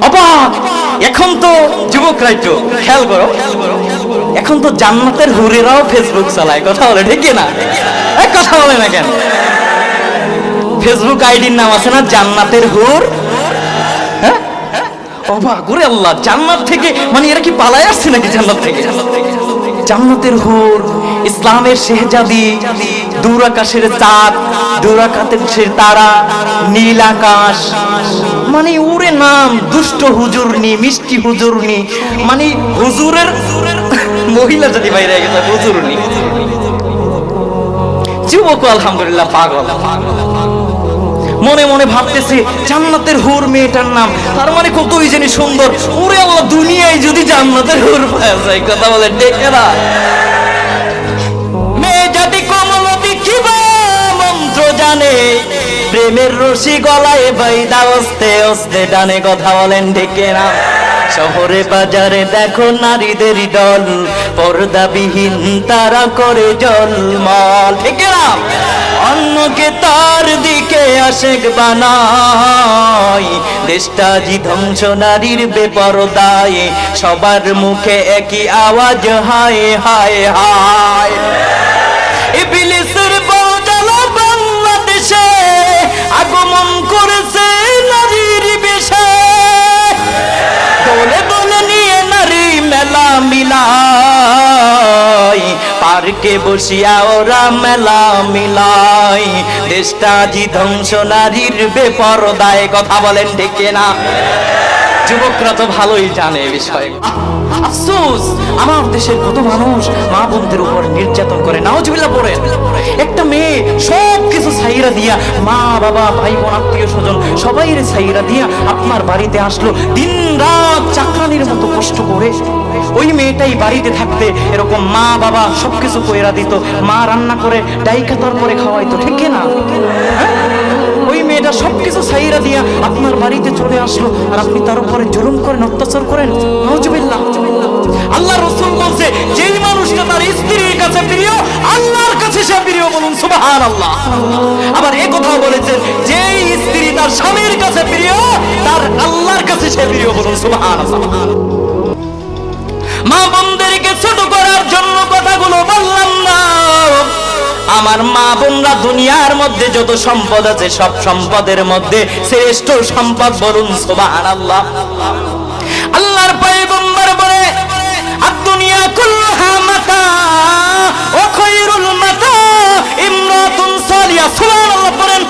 অবাক এখন তো যুবকরা একটু খেয়াল করো। এখন তো জান্নাতের হুরেরাও ফেসবুক চালায় কথা বলে ঠিক না এ, কথা বলে না কেন? ফেসবুক আইডির নাম আছে না জান্নাতের হুর? হ্যাঁ? অবাক ওরে আল্লাহ জান্নাত থেকে মানে এরা কি পালায় আসছে নাকি জান্নাত থেকে? জান্নাতের হুর ইসলামের শেহজাদি দূর আকাশের চাঁদ দূর আকাশের তারা, নীল আকাশ। মানে ওরে নাম, দুষ্ট হুজুরনি, মিষ্টি হুজুরনি। মানে হুজুরের মহিলা যদি বাইরে গেছে, হুজুরনি। যুবক আলহামদুলিল্লাহ পাগল। মনে মনে ভাবতেছে, জান্নাতের হুর মেয়েটার নাম। তার মানে কতই জানি সুন্দর। ওরে আল্লাহ, দুনিয়ায় যদি জান্নাতের হুর পাওয়া যায়, কথা বলে, ডেকে প্রেমের রশি গলায় বাইদা অস্তে অস্তে ডানে কথা বলেন ডেকে না শহরে বাজারে দেখো নারীদের দল পর্দাবিহীন তারা করে জলমল, ঠিক না অন্যকে তার দিকে আশেক বানাই দেশটাজি ধ্বংস, নারীর বেপরদায়, সবার মুখে একই আওয়াজ, হায় হায় হায়। পার্কে বসিয়া ওরা মেলা মিলাই দেশটা জি ধ্বংস নারীর বেপরদায়, কথা বলেন ডেকে না যুবকরা তো ভালোই জানে বিষয়ে। আফসোস, আমার দেশের কত মানুষ মা বোনদের উপর নির্যাতন করে নাওজবিল্লা পড়ে। একটা মেয়ে সব কিছু ছাইরা দিয়া, মা, বাবা ভাই বোন আত্মীয় স্বজন সবাই ছাইরা দিয়া আপনার বাড়িতে আসলো দিন রাত চাকরানির মতো কষ্ট করে মেয়েটাই বাড়িতে থাকতে এরকম মা বাবা সবকিছু কইরা দিত। মা রান্না করে, ডাইকা তারপরে খাওয়াইতো, ঠিক না? হ্যাঁ? ওই মেয়েটা সবকিছু সাইরা দিয়া আপনার বাড়িতে চলে আসলো আর আপনি তার উপরে জুলুম করেন, অত্যাচার করেন? নজবিল্লাহ আল্লাহ রসুল বলছে, যেই মানুষটা তার স্ত্রীর কাছে প্রিয়, আল্লাহর কাছে সে প্রিয় বলুন সুবাহান আল্লাহ আবার এ কথাও বলেছেন, যেই স্ত্রী তার স্বামীর কাছে প্রিয়, তার আল্লাহর কাছে সে প্রিয় বলুন সুবাহান আল্লাহ মা বোনদেরকে ছোট করার জন্য কথাগুলো বললাম না। আমার মা বোনরা দুনিয়ার মধ্যে যত সম্পদ আছে, সব সম্পদের মধ্যে শ্রেষ্ঠ সম্পদ বলুন সোবাহান আল্লাহ আল্লাহর পয়গম্বর বলে আদ-দুনিয়া কুল্লুহা মাতা, ও খায়রুল মাতা, ইমরাতুন সালিয়া সুবহানাল্লাহ বলেন,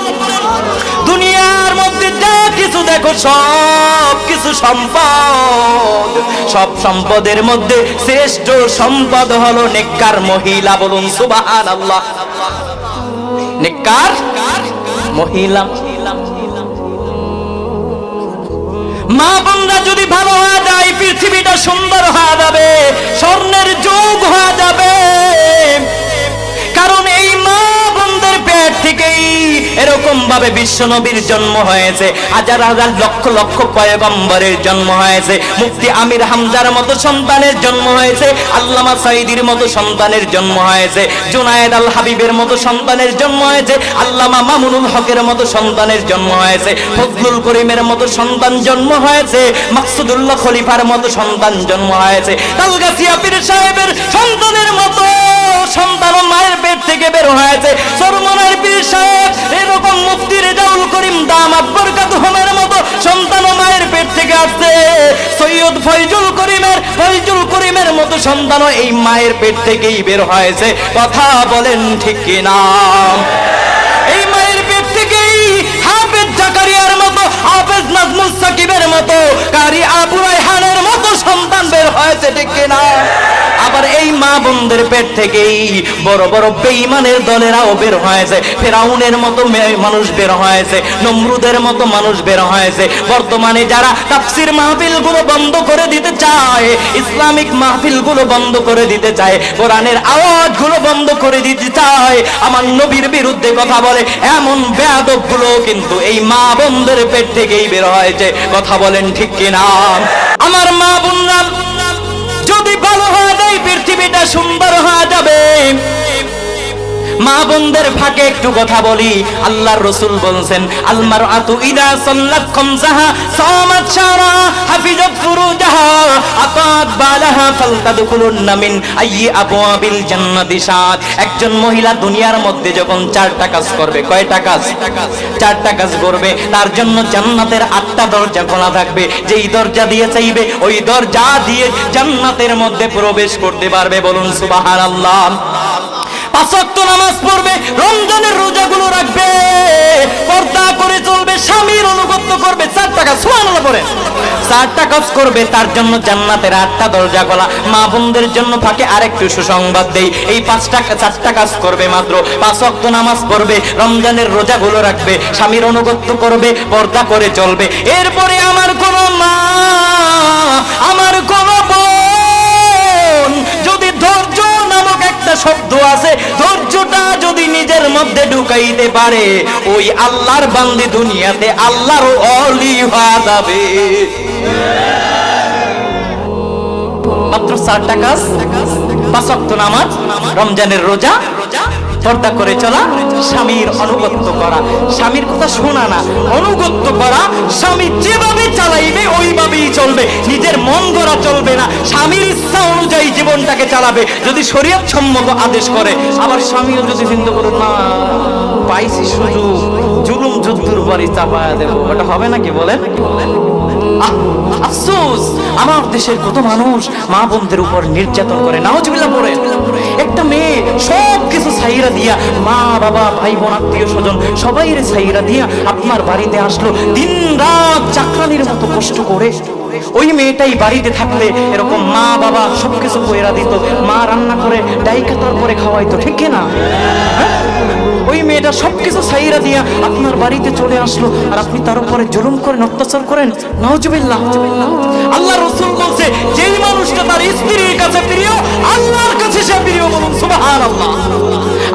দুনিয়ার মধ্যে যা কিছু দেখো, সব কিছু সম্পদ। সব সম্পদের মধ্যে শ্রেষ্ঠ সম্পদ হলো নেককার মহিলা। বলুন সুবাহান আল্লাহ নেককার মহিলা। মা বোনরা যদি ভালো হয়ে যায়, পৃথিবীটা সুন্দর হয়ে যাবে, স্বর্ণের যুগ হয়ে যাবে। কারণ এরকম ভাবে বিশ্ব নবীর জন্ম হয়েছে। হাজার হাজার লক্ষ লক্ষ পয়গম্বরের জন্ম হয়েছে। মুফতি আমির হামজার মতো সন্তানের জন্ম হয়েছে। আল্লামা সাইদির মতো সন্তানের জন্ম হয়েছে। জুনায়েদ আল হাবিবের মতো সন্তানের জন্ম হয়েছে। আল্লামা মামুনুল হকের মতো সন্তানের জন্ম হয়েছে। ফজলুল করিমের মতো সন্তান জন্ম হয়েছে। মাকসুদুল্লাহ খলিফার মতো সন্তান জন্ম হয়েছে। তালগাছিয়া পীর সাহেবের সন্তানের মতো সৈয়দ ফয়জুল করিমের ফয়জুল করিমের মতো সন্তানও এই মায়ের পেট থেকেই বের হয়েছে। কথা বলেন ঠিক কিনা? এই মায়ের পেট থেকেই হাফেজ জাকারিয়ার মতো, হাফেজ নাজমুল সাকিবের মতো, কারি আবু রায়হানের মতো সন্তান বের হয়েছে, ঠিক বোনদের পেট থেকেই বড় বড় বেঈমানের দলেরাও বের হয়েছে। ফেরাউনের মতো মানুষ বের হয়েছে, নমরুদের মতো মানুষ বের হয়েছে। বর্তমানে যারা তাফসির মাহফিলগুলো বন্ধ করে দিতে চায়, ইসলামিক মাহফিলগুলো বন্ধ করে দিতে চায়, কোরআনের আওয়াজগুলো বন্ধ করে দিতে চায়, আমার নবীর বিরুদ্ধে কথা বলে, এমন বেয়াদবগুলো কিন্তু এই মা বোনদের পেট থেকেই বের হয়েছে। কথা বলেন ঠিক কিনা? আমার মা বোনরা ভালো হওয়া যায় পৃথিবীটা সুন্দর হওয়া যাবে। মা বোনদের ফাঁকে একটু কথা বলি। আল্লাহর রসুল বলছেন আলমার আতু ইদা সাল্লাত খামসাহা সামাত হাফিজাত ফুরুজাহা আতাত বালাহা আবওয়াবিল একজন মহিলা দুনিয়ার মধ্যে যখন চারটা কাজ করবে, কয়টা কাজ? চারটা কাজ করবে, তার জন্য জান্নাতের আটটা দরজা খোলা থাকবে। যেই দরজা দিয়ে চাইবে, ওই দরজা দিয়ে জান্নাতের মধ্যে প্রবেশ করতে পারবে। বলুন সুবহানাল্লাহ। পাঁচ ওয়াক্ত নামাজ পড়বে, রমজানের রোজাগুলো রাখবে, পর্দা করে চলবে, স্বামীর অনুগত্য করবে, চার টাকা কাজ করবে, তার জন্য জান্নাতের আটটা দরজা মা বোনদের জন্য ফাঁকে আরেকটু সুসংবাদ দেই। এই পাঁচটা চারটা কাজ করবে মাত্র। পাঁচ নামাজ পড়বে, রমজানের রোজাগুলো রাখবে, স্বামীর অনুগত্য করবে, পর্দা করে চলবে। এরপরে আমার কোনো মা, আমার কোনো একটা শব্দ আছে, ধৈর্যটা যদি নিজের মধ্যে ঢুকাইতে পারে, ওই আল্লাহর বান্দি দুনিয়াতে আল্লাহর অলি হওয়া যাবে। মাত্র চারটা কাজ, পাঁচ অক্ট নামাজ, রমজানের রোজা পর্দা করে চলা, স্বামীর অনুগত্য করা। স্বামীর কথা শোনা না অনুগত্য করা, স্বামী যেভাবে চালাইবে, ওইভাবেই চলবে। নিজের মন গড়া চলবে না। স্বামীর ইচ্ছা অনুযায়ী জীবনটাকে চালাবে। যদি শরীয়ত সম্মত আদেশ করে, আবার স্বামীও যদি চিন্তা করুন না, পাইছি সুযোগ, জুলুম যুদ্ধর বাড়ি চাপায়া দেবো। ওটা হবে নাকি বলেন? আফসোস, আমার দেশের কত মানুষ মা বোনদের উপর নির্যাতন করে নাওজবিল্লা পড়ে। একটা মেয়ে সব কিছু ছাইরা দিয়া, মা, বাবা, ভাই বোন, আত্মীয় স্বজন সবাই রে ছাইরা দিয়া আপনার বাড়িতে আসলো দিন রাত চাকরানির মতো কষ্ট করে। ওই মেয়েটাই বাড়িতে থাকলে এরকম মা, বাবা সবকিছু কইরা দিত, মা রান্না করে, ডাইকা তারপরে খাওয়াইতো, ঠিক না? হ্যাঁ? ওই মেয়েটা সবকিছু ছাইরা দিয়া আপনার বাড়িতে চলে আসলো। আর আপনি তার উপরে জুলুম করেন, অত্যাচার করেন। নাউজুবিল্লাহ। আল্লাহ রসুল বলছে, যেই মানুষটা তার স্ত্রীর কাছে প্রিয়, আল্লাহর কাছে সে প্রিয় বলুন, সুবহানাল্লাহ।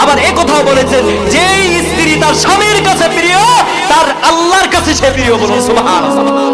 আবার এ কথাও বলেছেন, যেই স্ত্রী তার স্বামীর কাছে প্রিয়, তার আল্লাহর কাছে সে প্রিয় বলুন, সুবহানাল্লাহ।